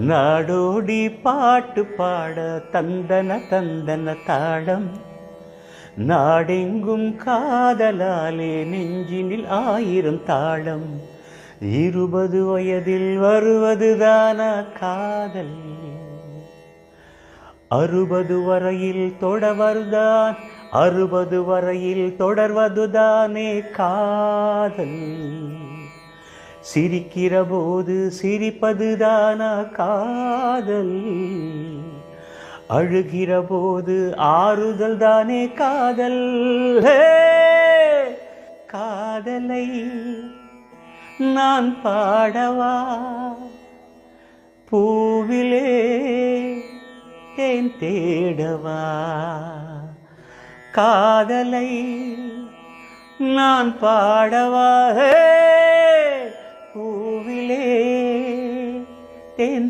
நாடோடி பாட்டு பாட தந்தன தந்தன தாளம். நாடெங்கும் காதலாலே நெஞ்சினில் ஆயிரம் தாளம். இருபது வயதில் வருவதுதானா காதல். அறுபது வரையில் தொடர்வதுதான் அறுபது வரையில் தொடர்வதுதானே காதல். சிரிக்கிற போது சிரிப்பதுதானா காதல்? அழுகிற போது ஆறுதல் தானே காதல் காதலை நான் பாடவா? பூவிலே ஏன் தேடவா? காதலை நான் பாடவா? ஹே! பூவிலே தேன்